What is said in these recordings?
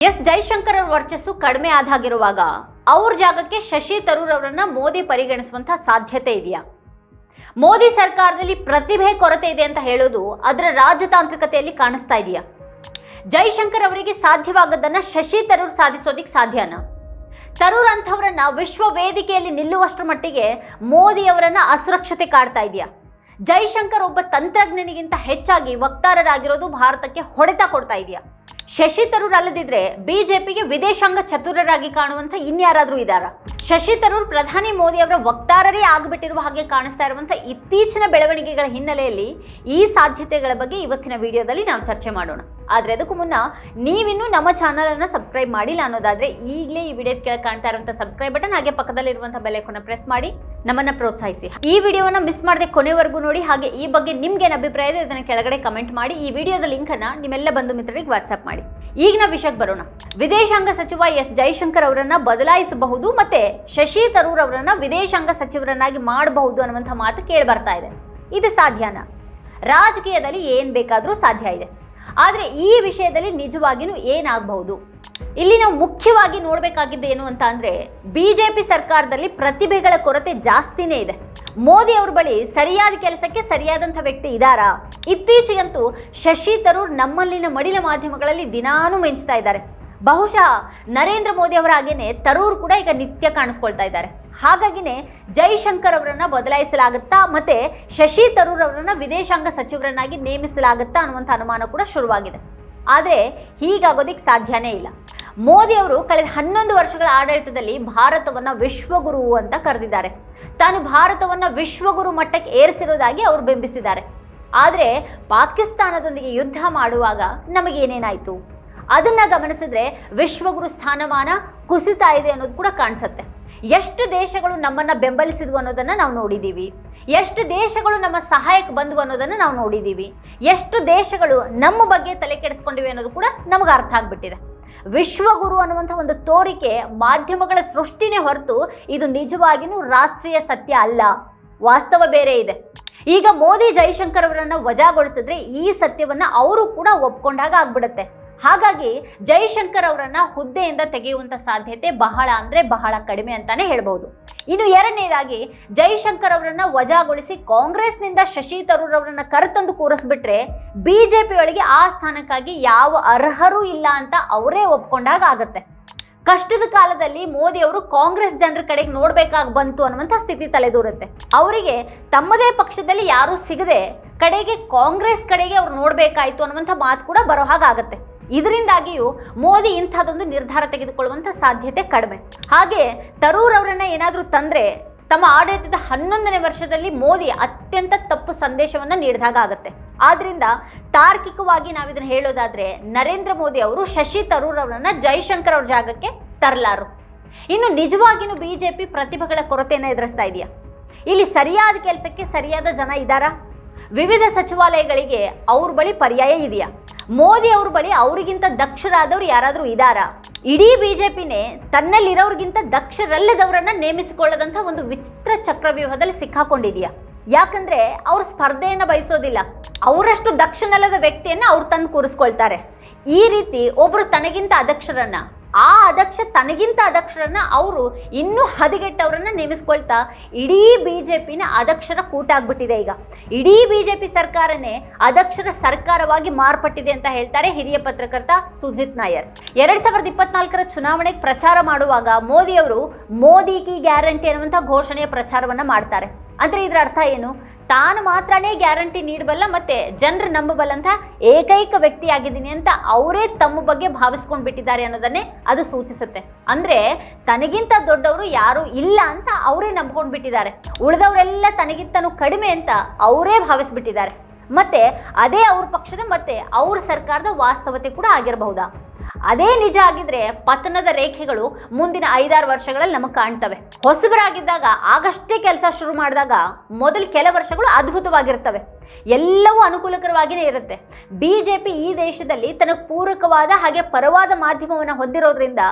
S Jaishankar ಅವರ ವರ್ಚಸ್ಸು ಕಡಿಮೆ ಆದಾಗಿರುವಾಗ ಅವ್ರ ಜಾಗಕ್ಕೆ ಶಶಿ ತರೂರ್ ಅವರನ್ನ ಮೋದಿ ಪರಿಗಣಿಸುವಂತಹ ಸಾಧ್ಯತೆ ಇದೆಯಾ? ಮೋದಿ ಸರ್ಕಾರದಲ್ಲಿ ಪ್ರತಿಭೆ ಕೊರತೆ ಇದೆ ಅಂತ ಹೇಳೋದು ಅದರ ರಾಜತಾಂತ್ರಿಕತೆಯಲ್ಲಿ ಕಾಣಿಸ್ತಾ ಇದೆಯಾ? ಜೈಶಂಕರ್ ಅವರಿಗೆ ಸಾಧ್ಯವಾಗದನ್ನ ಶಶಿ ತರೂರ್ ಸಾಧಿಸೋದಿಕ್ ಸಾಧ್ಯನ? ತರೂರ್ ಅಂಥವ್ರನ್ನ ವಿಶ್ವ ವೇದಿಕೆಯಲ್ಲಿ ನಿಲ್ಲುವಷ್ಟರ ಮಟ್ಟಿಗೆ ಮೋದಿ ಅವರನ್ನ ಅಸುರಕ್ಷತೆ ಕಾಡ್ತಾ ಇದೆಯಾ? ಜೈಶಂಕರ್ ಒಬ್ಬ ತಂತ್ರಜ್ಞನಿಗಿಂತ ಹೆಚ್ಚಾಗಿ ವಕ್ತಾರರಾಗಿರೋದು ಭಾರತಕ್ಕೆ ಹೊಡೆತ ಕೊಡ್ತಾ ಇದೆಯಾ? ಶಶಿ ತರೂರ್ ಅಲ್ಲದಿದ್ರೆ ಬಿಜೆಪಿಗೆ ವಿದೇಶಾಂಗ ಚತುರರಾಗಿ ಕಾಣುವಂತ ಇನ್ಯಾರಾದ್ರೂ ಇದಾರ ಶಶಿ ತರೂರ್ ಪ್ರಧಾನಿ ಮೋದಿ ಅವರ ವಕ್ತಾರರೇ ಆಗಿಬಿಟ್ಟಿರುವ ಹಾಗೆ ಕಾಣಿಸ್ತಾ ಇರುವಂತ ಇತ್ತೀಚಿನ ಬೆಳವಣಿಗೆಗಳ ಹಿನ್ನೆಲೆಯಲ್ಲಿ ಈ ಸಾಧ್ಯತೆಗಳ ಬಗ್ಗೆ ಇವತ್ತಿನ ವಿಡಿಯೋದಲ್ಲಿ ನಾವು ಚರ್ಚೆ ಮಾಡೋಣ. ಆದ್ರೆ ಅದಕ್ಕೂ ಮುನ್ನ ನೀವಿನ್ನು ನಮ್ಮ ಚಾನಲ್ ಅನ್ನ ಸಬ್ಸ್ಕ್ರೈಬ್ ಮಾಡಿಲ್ಲ ಅನ್ನೋದಾದ್ರೆ ಈಗಲೇ ಈ ವಿಡಿಯೋದ ಕೆಳಗೆ ಕಾಣ್ತಾ ಇರುವಂತ ಸಬ್ಸ್ಕ್ರೈಬ್ ಬಟನ್, ಹಾಗೆ ಪಕ್ಕದಲ್ಲಿರುವಂತಹ ಬೆಲ್ ಐಕಾನ್ ಪ್ರೆಸ್ ಮಾಡಿ. ನಮ್ಮನ್ನ ಪ್ರೋತ್ಸಾಹಿಸಿ. ಈ ವಿಡಿಯೋವನ್ನ ಮಿಸ್ ಮಾಡದೆ ಕೊನೆವರೆಗೂ ನೋಡಿ, ಹಾಗೆ ಈ ಬಗ್ಗೆ ನಿಮ್ಗೆ ಏನು ಅಭಿಪ್ರಾಯ ಇದೆ ಇದನ್ನ ಕೆಳಗಡೆ ಕಮೆಂಟ್ ಮಾಡಿ, ಈ ವಿಡಿಯೋದ ಲಿಂಕ್ ಅನ್ನ ನಿಮ್ಮೆಲ್ಲ ಬಂಧು ಮಿತ್ರರಿಗೆ ವಾಟ್ಸ್ಆಪ್ ಮಾಡಿ. ಈಗ ನಾವು ವಿಷಯಕ್ಕೆ ಬರೋಣ. ವಿದೇಶಾಂಗ ಸಚಿವ ಎಸ್ ಜೈಶಂಕರ್ ಅವರನ್ನ ಬದಲಾಯಿಸಬಹುದು ಮತ್ತೆ ಶಶಿ ತರೂರ್ ಅವರನ್ನ ವಿದೇಶಾಂಗ ಸಚಿವರನ್ನಾಗಿ ಮಾಡಬಹುದು ಅನ್ನುವಂಥ ಮಾತು ಕೇಳಿ ಬರ್ತಾ ಇದೆ. ಇದು ಸಾಧ್ಯನಾ? ರಾಜಕೀಯದಲ್ಲಿ ಏನ್ ಬೇಕಾದರೂ ಸಾಧ್ಯ ಇದೆ. ಆದರೆ ಈ ವಿಷಯದಲ್ಲಿ ನಿಜವಾಗಿಯೂ ಏನಾಗಬಹುದು ಇಲ್ಲಿ ನಾವು ಮುಖ್ಯವಾಗಿ ನೋಡಬೇಕಾಗಿದ್ದು ಏನು ಅಂತ ಜೆ ಬಿಜೆಪಿ ಸರ್ಕಾರದಲ್ಲಿ ಪ್ರತಿಭೆಗಳ ಕೊರತೆ ಜಾಸ್ತಿನೇ ಇದೆ. ಮೋದಿ ಅವ್ರ ಬಳಿ ಸರಿಯಾದ ಕೆಲಸಕ್ಕೆ ಸರಿಯಾದಂಥ ವ್ಯಕ್ತಿ ಇದ್ದಾರಾ ಇತ್ತೀಚೆಗಂತೂ ಶಶಿ ತರೂರ್ ನಮ್ಮಲ್ಲಿನ ಮಡಿಲ ಮಾಧ್ಯಮಗಳಲ್ಲಿ ದಿನಾನೂ ಮೆಂಚ್ತಾ ಇದ್ದಾರೆ. ಬಹುಶಃ ನರೇಂದ್ರ ಮೋದಿ ಅವರ ಹಾಗೇನೆ ತರೂರ್ ಕೂಡ ಈಗ ನಿತ್ಯ ಕಾಣಿಸ್ಕೊಳ್ತಾ ಇದ್ದಾರೆ. ಹಾಗಾಗಿನೇ ಜೈಶಂಕರ್ ಅವರನ್ನು ಬದಲಾಯಿಸಲಾಗುತ್ತಾ ಮತ್ತೆ ಶಶಿ ತರೂರ್ ಅವರನ್ನು ವಿದೇಶಾಂಗ ಸಚಿವರನ್ನಾಗಿ ನೇಮಿಸಲಾಗುತ್ತಾ ಅನ್ನುವಂಥ ಅನುಮಾನ ಕೂಡ ಶುರುವಾಗಿದೆ. ಆದರೆ ಹೀಗಾಗೋದಿಕ್ ಸಾಧ್ಯನೇ ಇಲ್ಲ. ಮೋದಿ ಅವರು ಕಳೆದ ಹನ್ನೊಂದು ವರ್ಷಗಳ ಆಡಳಿತದಲ್ಲಿ ಭಾರತವನ್ನ ವಿಶ್ವಗುರು ಅಂತ ಕರೆದಿದ್ದಾರೆ. ತಾನು ಭಾರತವನ್ನ ವಿಶ್ವಗುರು ಮಟ್ಟಕ್ಕೆ ಏರಿಸಿರೋದಾಗಿ ಅವರು ಬಿಂಬಿಸಿದ್ದಾರೆ. ಆದರೆ ಪಾಕಿಸ್ತಾನದೊಂದಿಗೆ ಯುದ್ಧ ಮಾಡುವಾಗ ನಮಗೇನೇನಾಯಿತು ಅದನ್ನು ಗಮನಿಸಿದ್ರೆ ವಿಶ್ವಗುರು ಸ್ಥಾನಮಾನ ಕುಸಿತಾ ಇದೆ ಅನ್ನೋದು ಕೂಡ ಕಾಣಿಸುತ್ತೆ. ಎಷ್ಟು ದೇಶಗಳು ನಮ್ಮನ್ನು ಬೆಂಬಲಿಸಿದ್ವು ಅನ್ನೋದನ್ನು ನಾವು ನೋಡಿದ್ದೀವಿ ಎಷ್ಟು ದೇಶಗಳು ನಮ್ಮ ಸಹಾಯಕ್ಕೆ ಬಂದ್ವು ಅನ್ನೋದನ್ನು ನಾವು ನೋಡಿದ್ದೀವಿ ಎಷ್ಟು ದೇಶಗಳು ನಮ್ಮ ಬಗ್ಗೆ ತಲೆ ಕೆಡಿಸ್ಕೊಂಡಿವೆ ಅನ್ನೋದು ಕೂಡ ನಮಗೆ ಅರ್ಥ ಆಗ್ಬಿಟ್ಟಿದೆ. ವಿಶ್ವಗುರು ಅನ್ನುವಂಥ ಒಂದು ತೋರಿಕೆ ಮಾಧ್ಯಮಗಳ ಸೃಷ್ಟಿನೇ ಹೊರತು ಇದು ನಿಜವಾಗಿಯೂ ರಾಷ್ಟ್ರೀಯ ಸತ್ಯ ಅಲ್ಲ. ವಾಸ್ತವ ಬೇರೆ ಇದೆ. ಈಗ ಮೋದಿ ಜೈಶಂಕರ್ ಅವರನ್ನು ವಜಾಗೊಳಿಸಿದ್ರೆ ಈ ಸತ್ಯವನ್ನ ಅವರು ಕೂಡ ಒಪ್ಕೊಂಡಾಗ ಆಗ್ಬಿಡುತ್ತೆ. ಹಾಗಾಗಿ ಜೈಶಂಕರ್ ಅವರನ್ನ ಹುದ್ದೆಯಿಂದ ತೆಗೆಯುವಂತ ಸಾಧ್ಯತೆ ಬಹಳ ಅಂದ್ರೆ ಬಹಳ ಕಡಿಮೆ ಅಂತಾನೆ ಹೇಳ್ಬಹುದು ಇನ್ನು ಎರಡನೇದಾಗಿ ಜೈಶಂಕರ್ ಅವರನ್ನ ವಜಾಗೊಳಿಸಿ ಕಾಂಗ್ರೆಸ್ನಿಂದ ಶಶಿ ತರೂರ್ ಅವರನ್ನ ಕರೆತಂದು ಕೂರಿಸ್ಬಿಟ್ರೆ ಬಿಜೆಪಿ ಒಳಗೆ ಆ ಸ್ಥಾನಕ್ಕಾಗಿ ಯಾವ ಅರ್ಹರೂ ಇಲ್ಲ ಅಂತ ಅವರೇ ಒಪ್ಕೊಂಡಾಗ ಆಗತ್ತೆ. ಕಷ್ಟದ ಕಾಲದಲ್ಲಿ ಮೋದಿ ಅವರು ಕಾಂಗ್ರೆಸ್ ಜನರ ಕಡೆಗೆ ನೋಡಬೇಕಾಗಿ ಬಂತು ಅನ್ನುವಂಥ ಸ್ಥಿತಿ ತಲೆದೂರುತ್ತೆ. ಅವರಿಗೆ ತಮ್ಮದೇ ಪಕ್ಷದಲ್ಲಿ ಯಾರೂ ಸಿಗದೆ ಕಡೆಗೆ ಕಾಂಗ್ರೆಸ್ ಕಡೆಗೆ ಅವ್ರು ನೋಡಬೇಕಾಯ್ತು ಅನ್ನುವಂಥ ಮಾತು ಕೂಡ ಬರೋ ಹಾಗಾಗತ್ತೆ ಇದರಿಂದಾಗಿಯೂ ಮೋದಿ ಇಂಥದ್ದೊಂದು ನಿರ್ಧಾರ ತೆಗೆದುಕೊಳ್ಳುವಂಥ ಸಾಧ್ಯತೆ ಕಡಿಮೆ. ಹಾಗೆ ತರೂರ್ ಅವರನ್ನ ಏನಾದರೂ ತಂದರೆ ತಮ್ಮ ಆಡಳಿತದ ಹನ್ನೊಂದನೇ ವರ್ಷದಲ್ಲಿ ಮೋದಿ ಅತ್ಯಂತ ತಪ್ಪು ಸಂದೇಶವನ್ನು ನೀಡಿದಾಗ ಆಗುತ್ತೆ. ಆದ್ರಿಂದ ತಾರ್ಕಿಕವಾಗಿ ನಾವಿದನ್ನು ಹೇಳೋದಾದರೆ ನರೇಂದ್ರ ಮೋದಿ ಅವರು ಶಶಿ ತರೂರ್ ಅವರನ್ನ ಜೈಶಂಕರ್ ಅವ್ರ ಜಾಗಕ್ಕೆ ತರಲಾರು. ಇನ್ನು ನಿಜವಾಗಿಯೂ ಬಿ ಜೆ ಪಿ ಪ್ರತಿಭೆಗಳ ಕೊರತೆಯನ್ನು ಎದುರಿಸ್ತಾ ಇದೆಯಾ? ಇಲ್ಲಿ ಸರಿಯಾದ ಕೆಲಸಕ್ಕೆ ಸರಿಯಾದ ಜನ ಇದ್ದಾರಾ? ವಿವಿಧ ಸಚಿವಾಲಯಗಳಿಗೆ ಅವ್ರ ಬಳಿ ಪರ್ಯಾಯ ಇದೆಯಾ? ಮೋದಿ ಅವ್ರ ಬಳಿ ಅವರಿಗಿಂತ ದಕ್ಷರಾದವ್ರು ಯಾರಾದರೂ ಇದ್ದಾರಾ ಇಡೀ ಬಿಜೆಪಿನೇ ತನ್ನಲ್ಲಿರೋರ್ಗಿಂತ ದಕ್ಷರಲ್ಲದವರನ್ನ ನೇಮಿಸಿಕೊಳ್ಳದಂತ ಒಂದು ವಿಚಿತ್ರ ಚಕ್ರವ್ಯೂಹದಲ್ಲಿ ಸಿಕ್ಕಾಕೊಂಡಿದೆಯಾ. ಯಾಕಂದ್ರೆ ಅವ್ರು ಸ್ಪರ್ಧೆಯನ್ನು ಬಯಸೋದಿಲ್ಲ. ಅವರಷ್ಟು ದಕ್ಷನಲ್ಲದ ವ್ಯಕ್ತಿಯನ್ನ ಅವ್ರು ತಂದು ಕೂರಿಸ್ಕೊಳ್ತಾರೆ. ಈ ರೀತಿ ಒಬ್ಬರು ತನಗಿಂತ ಅದಕ್ಷರನ್ನ ಆ ಅಧ್ಯಕ್ಷ ತನಗಿಂತ ಅಧ್ಯಕ್ಷರನ್ನ ಅವರು ಇನ್ನೂ ಹದಿಗೆಟ್ಟವರನ್ನ ನೇಮಿಸ್ಕೊಳ್ತಾ ಇಡೀ ಬಿ ಜೆ ಪಿನ ಅಧ್ಯಕ್ಷರ ಕೂಟ ಆಗ್ಬಿಟ್ಟಿದೆ ಈಗ. ಇಡೀ ಬಿ ಜೆ ಪಿ ಸರ್ಕಾರನೇ ಅಧ್ಯಕ್ಷರ ಸರ್ಕಾರವಾಗಿ ಮಾರ್ಪಟ್ಟಿದೆ ಅಂತ ಹೇಳ್ತಾರೆ ಹಿರಿಯ ಪತ್ರಕರ್ತ ಸುಜಿತ್ ನಾಯರ್. ಎರಡ್ ಸಾವಿರದ ಇಪ್ಪತ್ನಾಲ್ಕರ ಚುನಾವಣೆಗೆ ಪ್ರಚಾರ ಮಾಡುವಾಗ ಮೋದಿ ಅವರು ಮೋದಿ ಕಿ ಗ್ಯಾರಂಟಿ ಅನ್ನುವಂಥ ಘೋಷಣೆಯ ಪ್ರಚಾರವನ್ನ ಮಾಡ್ತಾರೆ. ಅಂದ್ರೆ ಇದರ ಅರ್ಥ ಏನು? ತಾನು ಮಾತ್ರನೇ ಗ್ಯಾರಂಟಿ ನೀಡಬಲ್ಲ ಮತ್ತು ಜನರು ನಂಬಬಲ್ಲಂಥ ಏಕೈಕ ವ್ಯಕ್ತಿಯಾಗಿದ್ದೀನಿ ಅಂತ ಅವರೇ ತಮ್ಮ ಬಗ್ಗೆ ಭಾವಿಸ್ಕೊಂಡು ಬಿಟ್ಟಿದ್ದಾರೆ ಅನ್ನೋದನ್ನೇ ಅದು ಸೂಚಿಸುತ್ತೆ. ಅಂದರೆ ತನಗಿಂತ ದೊಡ್ಡವರು ಯಾರು ಇಲ್ಲ ಅಂತ ಅವರೇ ನಂಬ್ಕೊಂಡು ಬಿಟ್ಟಿದ್ದಾರೆ ಉಳಿದವರೆಲ್ಲ ತನಗಿಂತನೂ ಕಡಿಮೆ ಅಂತ ಅವರೇ ಭಾವಿಸ್ಬಿಟ್ಟಿದ್ದಾರೆ. ಮತ್ತೆ ಅದೇ ಅವ್ರ ಪಕ್ಷದ ಮತ್ತೆ ಅವ್ರ ಸರ್ಕಾರದ ವಾಸ್ತವತೆ ಕೂಡ ಆಗಿರಬಹುದಾ? ಅದೇ ನಿಜ ಆಗಿದ್ರೆ ಪತನದ ರೇಖೆಗಳು ಮುಂದಿನ ಐದಾರು ವರ್ಷಗಳಲ್ಲಿ ನಮಗೆ ಕಾಣ್ತವೆ. ಹೊಸಬರಾಗಿದ್ದಾಗ ಆಗಷ್ಟೇ ಕೆಲಸ ಶುರು ಮಾಡಿದಾಗ ಮೊದಲು ಕೆಲ ವರ್ಷಗಳು ಅದ್ಭುತವಾಗಿರ್ತವೆ. ಎಲ್ಲವೂ ಅನುಕೂಲಕರವಾಗಿಯೇ ಇರುತ್ತೆ. ಬಿ ಜೆ ಪಿ ಈ ದೇಶದಲ್ಲಿ ತನಗೆ ಪೂರಕವಾದ ಹಾಗೆ ಪರವಾದ ಮಾಧ್ಯಮವನ್ನು ಹೊಂದಿರೋದ್ರಿಂದ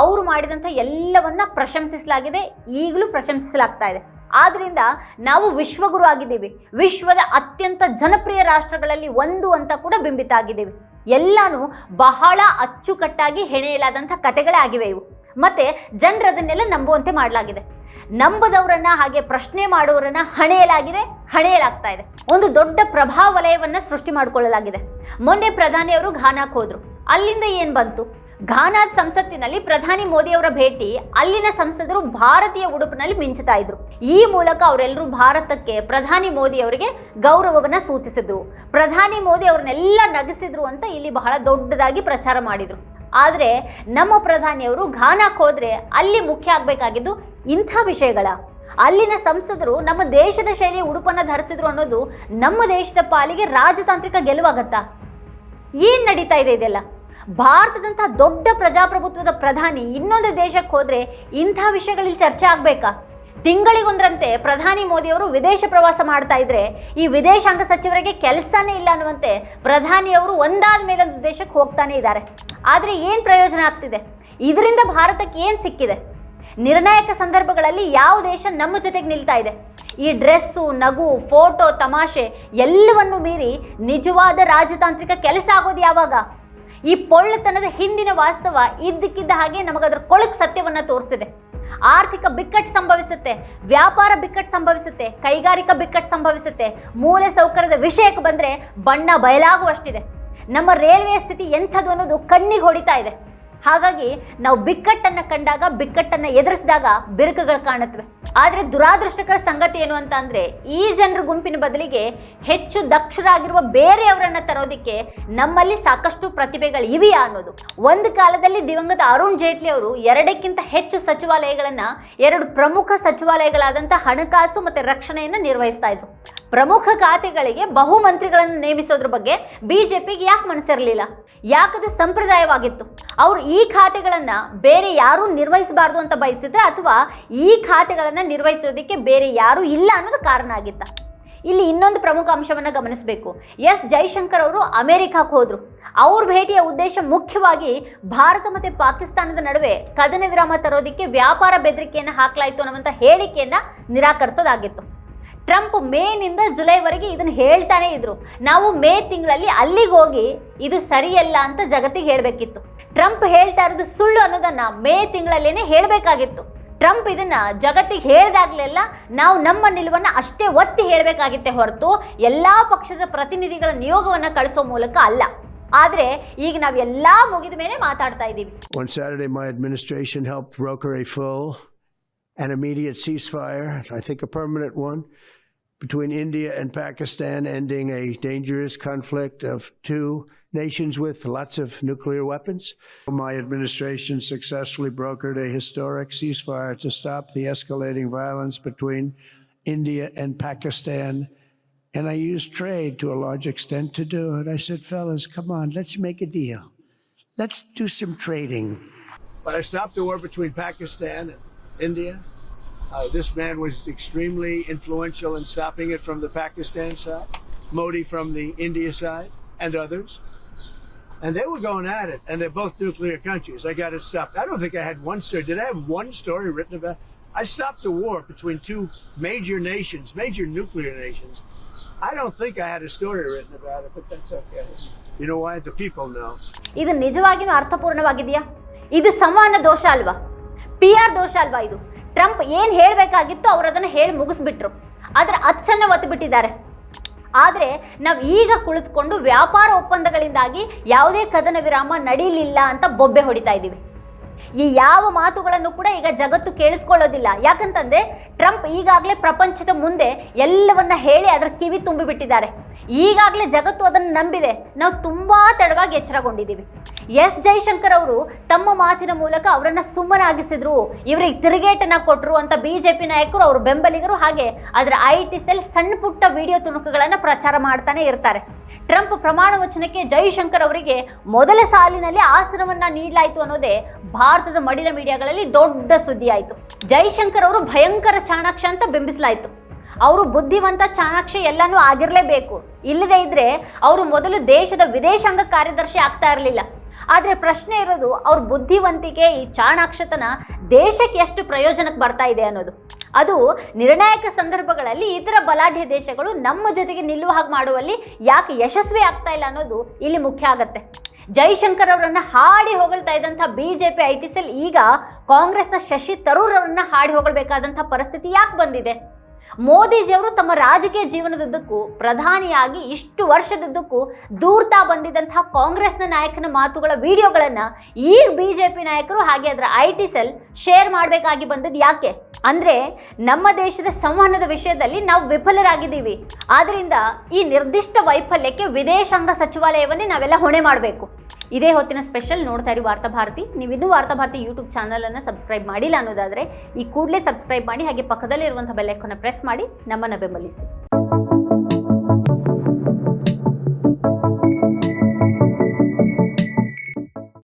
ಅವರು ಮಾಡಿದಂಥ ಎಲ್ಲವನ್ನ ಪ್ರಶಂಸಿಸಲಾಗಿದೆ, ಈಗಲೂ ಪ್ರಶಂಸಿಸಲಾಗ್ತಾ ಇದೆ. ಆದ್ರಿಂದ ನಾವು ವಿಶ್ವಗುರು ಆಗಿದ್ದೀವಿ. ವಿಶ್ವದ ಅತ್ಯಂತ ಜನಪ್ರಿಯ ರಾಷ್ಟ್ರಗಳಲ್ಲಿ ಒಂದು ಅಂತ ಕೂಡ ಬಿಂಬಿತ ಆಗಿದ್ದೀವಿ. ಎಲ್ಲಾನು ಬಹಳ ಅಚ್ಚುಕಟ್ಟಾಗಿ ಹೆಣೆಯಲಾದಂಥ ಕತೆಗಳೇ ಆಗಿವೆ ಇವು. ಮತ್ತೆ ಜನರು ಅದನ್ನೆಲ್ಲ ನಂಬುವಂತೆ ಮಾಡಲಾಗಿದೆ. ನಂಬದವರನ್ನ ಹಾಗೆ ಪ್ರಶ್ನೆ ಮಾಡುವವರನ್ನ ಹಣೆಯಲಾಗಿದೆ, ಹಣೆಯಲಾಗ್ತಾ ಇದೆ. ಒಂದು ದೊಡ್ಡ ಪ್ರಭಾವ ವಲಯವನ್ನ ಸೃಷ್ಟಿ ಮಾಡಿಕೊಳ್ಳಲಾಗಿದೆ. ಮೊನ್ನೆ ಪ್ರಧಾನಿಯವರು ಘಾನಾಕ್ ಹೋದ್ರು. ಅಲ್ಲಿಂದ ಏನು ಬಂತು? ಘಾನಾದ ಸಂಸತ್ತಿನಲ್ಲಿ ಪ್ರಧಾನಿ ಮೋದಿಯವರ ಭೇಟಿ, ಅಲ್ಲಿನ ಸಂಸದರು ಭಾರತೀಯ ಉಡುಪಿನಲ್ಲಿ ಮಿಂಚುತ್ತಾ ಇದ್ರು. ಈ ಮೂಲಕ ಅವರೆಲ್ಲರೂ ಭಾರತಕ್ಕೆ ಪ್ರಧಾನಿ ಮೋದಿ ಅವರಿಗೆ ಗೌರವವನ್ನ ಸೂಚಿಸಿದ್ರು. ಪ್ರಧಾನಿ ಮೋದಿ ಅವ್ರನ್ನೆಲ್ಲ ನಗಿಸಿದ್ರು ಅಂತ ಇಲ್ಲಿ ಬಹಳ ದೊಡ್ಡದಾಗಿ ಪ್ರಚಾರ ಮಾಡಿದ್ರು. ಆದರೆ ನಮ್ಮ ಪ್ರಧಾನಿಯವರು ಘಾನಾಕ್ ಹೋದರೆ ಅಲ್ಲಿ ಮುಖ್ಯ ಆಗಬೇಕಾಗಿದ್ದು ಇಂಥ ವಿಷಯಗಳ. ಅಲ್ಲಿನ ಸಂಸದರು ನಮ್ಮ ದೇಶದ ಶೈಲಿಯ ಉಡುಪನ್ನು ಧರಿಸಿದ್ರು ಅನ್ನೋದು ನಮ್ಮ ದೇಶದ ಪಾಲಿಗೆ ರಾಜತಾಂತ್ರಿಕ ಗೆಲುವಾಗತ್ತಾ? ಏನು ನಡೀತಾ ಇದೆ ಇದೆಲ್ಲ? ಭಾರತದಂಥ ದೊಡ್ಡ ಪ್ರಜಾಪ್ರಭುತ್ವದ ಪ್ರಧಾನಿ ಇನ್ನೊಂದು ದೇಶಕ್ಕೆ ಹೋದರೆ ಇಂಥ ವಿಷಯಗಳಲ್ಲಿ ಚರ್ಚೆ ಆಗಬೇಕಾ? ತಿಂಗಳಿಗೊಂದರಂತೆ ಪ್ರಧಾನಿ ಮೋದಿಯವರು ವಿದೇಶ ಪ್ರವಾಸ ಮಾಡ್ತಾ ಇದ್ರೆ ಈ ವಿದೇಶಾಂಗ ಸಚಿವರಿಗೆ ಕೆಲಸನೇ ಇಲ್ಲ ಅನ್ನುವಂತೆ ಪ್ರಧಾನಿಯವರು ಒಂದಾದ ಮೇಲೆ ಒಂದು ದೇಶಕ್ಕೆ ಹೋಗ್ತಾನೆ ಇದ್ದಾರೆ. ಆದರೆ ಏನು ಪ್ರಯೋಜನ ಆಗ್ತಿದೆ? ಇದರಿಂದ ಭಾರತಕ್ಕೆ ಏನು ಸಿಕ್ಕಿದೆ? ನಿರ್ಣಾಯಕ ಸಂದರ್ಭಗಳಲ್ಲಿ ಯಾವ ದೇಶ ನಮ್ಮ ಜೊತೆಗೆ ನಿಲ್ತಾ ಇದೆ? ಈ ಡ್ರೆಸ್ಸು, ನಗು, ಫೋಟೋ, ತಮಾಷೆ ಎಲ್ಲವನ್ನು ಮೀರಿ ನಿಜವಾದ ರಾಜತಾಂತ್ರಿಕ ಕೆಲಸ ಆಗೋದು ಯಾವಾಗ? ಈ ಪೊಳ್ಳತನದ ಹಿಂದಿನ ವಾಸ್ತವ ಇದ್ದಕ್ಕಿದ್ದ ಹಾಗೆ ನಮಗದ್ರ ಕೊಳಕ್ ಸತ್ಯವನ್ನ ತೋರಿಸಿದೆ. ಆರ್ಥಿಕ ಬಿಕ್ಕಟ್ಟು ಸಂಭವಿಸುತ್ತೆ, ವ್ಯಾಪಾರ ಬಿಕ್ಕಟ್ಟು ಸಂಭವಿಸುತ್ತೆ, ಕೈಗಾರಿಕಾ ಬಿಕ್ಕಟ್ಟು ಸಂಭವಿಸುತ್ತೆ, ಮೂಲ ಸೌಕರ್ಯದ ವಿಷಯಕ್ಕೆ ಬಂದ್ರೆ ಬಣ್ಣ ಬಯಲಾಗುವಷ್ಟಿದೆ. ನಮ್ಮ ರೈಲ್ವೆ ಸ್ಥಿತಿ ಎಂಥದ್ದು ಅನ್ನೋದು ಕಣ್ಣಿಗೆ ಹೊಡಿತಾ ಇದೆ. ಹಾಗಾಗಿ ನಾವು ಬಿಕ್ಕಟ್ಟನ್ನು ಕಂಡಾಗ, ಬಿಕ್ಕಟ್ಟನ್ನು ಎದುರಿಸಿದಾಗ ಬಿರುಕುಗಳು ಕಾಣುತ್ತವೆ. ಆದರೆ ದುರಾದೃಷ್ಟಕರ ಸಂಗತಿ ಏನು ಅಂತ ಅಂದರೆ ಈ ಜನರ ಗುಂಪಿನ ಬದಲಿಗೆ ಹೆಚ್ಚು ದಕ್ಷರಾಗಿರುವ ಬೇರೆಯವರನ್ನು ತರೋದಕ್ಕೆ ನಮ್ಮಲ್ಲಿ ಸಾಕಷ್ಟು ಪ್ರತಿಭೆಗಳು ಇವೆಯಾ ಅನ್ನೋದು. ಒಂದು ಕಾಲದಲ್ಲಿ ದಿವಂಗತ ಅರುಣ್ ಜೇಟ್ಲಿ ಅವರು ಎರಡಕ್ಕಿಂತ ಹೆಚ್ಚು ಸಚಿವಾಲಯಗಳನ್ನು, ಎರಡು ಪ್ರಮುಖ ಸಚಿವಾಲಯಗಳಾದಂಥ ಹಣಕಾಸು ಮತ್ತು ರಕ್ಷಣೆಯನ್ನು ನಿರ್ವಹಿಸ್ತಾ ಇದ್ರು. ಪ್ರಮುಖ ಖಾತೆಗಳಿಗೆ ಬಹುಮಂತ್ರಿಗಳನ್ನು ನೇಮಿಸೋದ್ರ ಬಗ್ಗೆ ಬಿಜೆಪಿಗೆ ಯಾಕೆ ಮನಸ್ಸಿರಲಿಲ್ಲ? ಯಾಕದು ಸಂಪ್ರದಾಯವಾಗಿತ್ತು? ಅವರು ಈ ಖಾತೆಗಳನ್ನು ಬೇರೆ ಯಾರೂ ನಿರ್ವಹಿಸಬಾರ್ದು ಅಂತ ಬಯಸಿದ್ರೆ ಅಥವಾ ಈ ಖಾತೆಗಳನ್ನು ನಿರ್ವಹಿಸೋದಕ್ಕೆ ಬೇರೆ ಯಾರೂ ಇಲ್ಲ ಅನ್ನೋದು ಕಾರಣ ಆಗಿತ್ತ. ಇಲ್ಲಿ ಇನ್ನೊಂದು ಪ್ರಮುಖ ಅಂಶವನ್ನು ಗಮನಿಸಬೇಕು. ಎಸ್. ಜೈಶಂಕರ್ ಅವರು ಅಮೆರಿಕಕ್ಕೆ ಹೋದರು. ಅವ್ರ ಭೇಟಿಯ ಉದ್ದೇಶ ಮುಖ್ಯವಾಗಿ ಭಾರತ ಮತ್ತು ಪಾಕಿಸ್ತಾನದ ನಡುವೆ ಕದನ ವಿರಾಮ ತರೋದಕ್ಕೆ ವ್ಯಾಪಾರ ಬೆದರಿಕೆಯನ್ನು ಹಾಕಲಾಯಿತು ಅನ್ನುವಂಥ ಹೇಳಿಕೆಯನ್ನು ನಿರಾಕರಿಸೋದಾಗಿತ್ತು. ಟ್ರಂಪ್ ಮೇನಿಂದ ಜುಲೈವರೆಗೆ ಇದನ್ನು ಹೇಳ್ತಾನೆ ಇದ್ರು. ನಾವು ಮೇ ತಿಂಗಳಲ್ಲಿ ಅಲ್ಲಿಗೆ ಹೋಗಿ ಇದು ಸರಿಯಲ್ಲ ಅಂತ ಜಗತ್ತಿಗೆ ಹೇಳಬೇಕಿತ್ತು. ಟ್ರಂಪ್ ಹೇಳ್ತಾ ಇರೋದು ಸುಳ್ಳು ಅನ್ನೋದನ್ನ ಮೇ ತಿಂಗಳಲ್ಲೇನೆ ಹೇಳಬೇಕಾಗಿತ್ತು. ಟ್ರಂಪ್ ಇದನ್ನ ಜಗತ್ತಿಗೆ ಹೇಳ್ದಾಗ್ಲೆಲ್ಲ ನಾವು ನಮ್ಮ ನಿಲುವನ್ನ ಅಷ್ಟೇ ಒತ್ತಿ ಹೇಳಬೇಕಾಗಿತ್ತೆ ಹೊರತು ಎಲ್ಲಾ ಪಕ್ಷದ ಪ್ರತಿನಿಧಿಗಳ ನಿಯೋಗವನ್ನ ಕಳಿಸೋ ಮೂಲಕ ಅಲ್ಲ. ಆದ್ರೆ ಈಗ ನಾವು ಎಲ್ಲಾ ಮುಗಿದ ಮೇಲೆ ಮಾತಾಡ್ತಾ ಇದ್ದೀವಿ. On Saturday, my administration helped broker a full and immediate ceasefire, I think a permanent one, between India and Pakistan, ending a dangerous conflict of two nations with lots of nuclear weapons. My administration successfully brokered a historic ceasefire to stop the escalating violence between India and Pakistan. And I used trade to a large extent to do it. I said, fellas, come on, let's make a deal. Let's do some trading. But I stopped the war between Pakistan and India. Uh, this man was extremely influential in stopping it from the Pakistan side, Modi from the India side, and others. And they were going at it, and they're both nuclear countries. I got it stopped. I don't think I had one story. Did I have one story written about? I stopped a war between two major nations, major nuclear nations. I don't think I had a story written about it, but that's okay. You know why? The people know. ಇದು ನಿಜವಾಗಿಯೂ ಅರ್ಥಪೂರ್ಣವಾಗಿದೆಯಾ ಇದು ಸಂವಹನ ದೋಷ ಅಲ್ವಾ P R ದೋಷ ಅಲ್ವಾ ಇದು? Trump ಏನು ಹೇಳಬೇಕಾಗಿತ್ತು ಅವರು ಅದನ್ನು ಹೇಳಿ ಮುಗಿಸ್ಬಿಟ್ರು. ಅದರ ಅಚ್ಚನ್ನು ಒತ್ತುಬಿಟ್ಟಿದ್ದಾರೆ ಆದರೆ ನಾವು ಈಗ ಕುಳಿತುಕೊಂಡು ವ್ಯಾಪಾರ ಒಪ್ಪಂದಗಳಿಂದಾಗಿ ಯಾವುದೇ ಕದನ ವಿರಾಮ ನಡೀಲಿಲ್ಲ ಅಂತ ಬೊಬ್ಬೆ ಹೊಡಿತಾ ಇದ್ದೀವಿ ಈ ಯಾವ ಮಾತುಗಳನ್ನು ಕೂಡ ಈಗ ಜಗತ್ತು ಕೇಳಿಸ್ಕೊಳ್ಳೋದಿಲ್ಲ. ಯಾಕಂತಂದರೆ ಟ್ರಂಪ್ ಈಗಾಗಲೇ ಪ್ರಪಂಚದ ಮುಂದೆ ಎಲ್ಲವನ್ನ ಹೇಳಿ ಅದರ ಕಿವಿ ತುಂಬಿಬಿಟ್ಟಿದ್ದಾರೆ. ಈಗಾಗಲೇ ಜಗತ್ತು ಅದನ್ನು ನಂಬಿದೆ. ನಾವು ತುಂಬಾ ತಡವಾಗಿ ಎಚ್ಚರಗೊಂಡಿದ್ದೀವಿ. ಎಸ್ ಜೈಶಂಕರ್ ಅವರು ತಮ್ಮ ಮಾತಿನ ಮೂಲಕ ಅವರನ್ನ ಸುಮ್ಮನಾಗಿಸಿದ್ರು. ಇವರಿಗೆ ತಿರುಗೇಟನ್ನ ಕೊಟ್ಟರು ಅಂತ ಬಿಜೆಪಿ ನಾಯಕರು, ಅವರು ಬೆಂಬಲಿಗರು ಹಾಗೆ ಅದರ ಐ ಟಿ ಸೆಲ್ ಸಣ್ಣ ಪುಟ್ಟ ವಿಡಿಯೋ ತುಣುಕುಗಳನ್ನು ಪ್ರಚಾರ ಮಾಡ್ತಾನೆ ಇರ್ತಾರೆ. ಟ್ರಂಪ್ ಪ್ರಮಾಣ ವಚನಕ್ಕೆ ಜೈಶಂಕರ್ ಅವರಿಗೆ ಮೊದಲ ಸಾಲಿನಲ್ಲಿ ಆಸನವನ್ನ ನೀಡಲಾಯಿತು ಅನ್ನೋದೇ ಭಾರತದ ಮಡಿಲ ಮೀಡಿಯಾಗಳಲ್ಲಿ ದೊಡ್ಡ ಸುದ್ದಿ ಆಯಿತು ಜೈಶಂಕರ್ ಅವರು ಭಯಂಕರ ಚಾಣಾಕ್ಷ ಅಂತ ಬಿಂಬಿಸಲಾಯಿತು. ಅವರು ಬುದ್ಧಿವಂತ ಚಾಣಾಕ್ಷ ಎಲ್ಲನೂ ಆಗಿರಲೇಬೇಕು. ಇಲ್ಲದೇ ಇದ್ರೆ ಅವರು ಮೊದಲು ದೇಶದ ವಿದೇಶಾಂಗ ಕಾರ್ಯದರ್ಶಿ ಆಗ್ತಾ ಇರಲಿಲ್ಲ. ಆದರೆ ಪ್ರಶ್ನೆ ಇರೋದು ಅವ್ರ ಬುದ್ಧಿವಂತಿಕೆ ಈ ಚಾಣಾಕ್ಷತನ ದೇಶಕ್ಕೆ ಎಷ್ಟು ಪ್ರಯೋಜನಕ್ಕೆ ಬರ್ತಾ ಇದೆ ಅನ್ನೋದು. ಅದು ನಿರ್ಣಾಯಕ ಸಂದರ್ಭಗಳಲ್ಲಿ ಇತರ ಬಲಾಢ್ಯ ದೇಶಗಳು ನಮ್ಮ ಜೊತೆಗೆ ನಿಲ್ಲುವ ಹಾಗೆ ಮಾಡುವಲ್ಲಿ ಯಾಕೆ ಯಶಸ್ವಿ ಆಗ್ತಾ ಇಲ್ಲ ಅನ್ನೋದು ಇಲ್ಲಿ ಮುಖ್ಯ ಆಗತ್ತೆ. ಜೈಶಂಕರ್ ಅವರನ್ನು ಹಾಡಿ ಹೊಗಳ್ತಾ ಇದ್ದಂಥ B J P I T cell ಈಗ ಕಾಂಗ್ರೆಸ್ನ ಶಶಿ ತರೂರ್ ಅವರನ್ನು ಹಾಡಿ ಹೊಗಳ್ಬೇಕಾದಂಥ ಪರಿಸ್ಥಿತಿ ಯಾಕೆ ಬಂದಿದೆ? ಮೋದಿಜಿಯವರು ತಮ್ಮ ರಾಜಕೀಯ ಜೀವನದುದ್ದಕ್ಕೂ, ಪ್ರಧಾನಿಯಾಗಿ ಇಷ್ಟು ವರ್ಷದುದ್ದಕ್ಕೂ ದೂರ್ತಾ ಬಂದಿದ್ದಂತಹ ಕಾಂಗ್ರೆಸ್ನ ನಾಯಕನ ಮಾತುಗಳ ವಿಡಿಯೋಗಳನ್ನು ಈಗ ಬಿ ಜೆ ಪಿ ನಾಯಕರು ಹಾಗೆ ಅದರ ಐ ಟಿ ಸೆಲ್ ಶೇರ್ ಮಾಡಬೇಕಾಗಿ ಬಂದದ್ದು ಯಾಕೆ? ಅಂದರೆ ನಮ್ಮ ದೇಶದ ಸಂವಹನದ ವಿಷಯದಲ್ಲಿ ನಾವು ವಿಫಲರಾಗಿದ್ದೀವಿ. ಆದ್ದರಿಂದ ಈ ನಿರ್ದಿಷ್ಟ ವೈಫಲ್ಯಕ್ಕೆ ವಿದೇಶಾಂಗ ಸಚಿವಾಲಯವನ್ನೇ ನಾವೆಲ್ಲ ಹೊಣೆ ಮಾಡಬೇಕು. ಇದೇ ಹೊತ್ತಿನ ಸ್ಪೆಷಲ್ ನೋಡ್ತಾ ಇರಿ ವಾರ್ತಾಭಾರತಿ ನೀವು ಇನ್ನೂ ವಾರ್ತಾ ಭಾರತಿ ಯೂಟ್ಯೂಬ್ ಚಾನಲನ್ನು ಸಬ್ಸ್ಕ್ರೈಬ್ ಮಾಡಿಲ್ಲ ಅನ್ನೋದಾದರೆ ಈ ಕೂಡಲೇ ಸಬ್ಸ್ಕ್ರೈಬ್ ಮಾಡಿ ಹಾಗೆ ಪಕ್ಕದಲ್ಲಿರುವಂಥ ಬೆಲ್ಲೈಕನ್ನ ಪ್ರೆಸ್ ಮಾಡಿ ನಮ್ಮನ್ನು ಬೆಂಬಲಿಸಿ.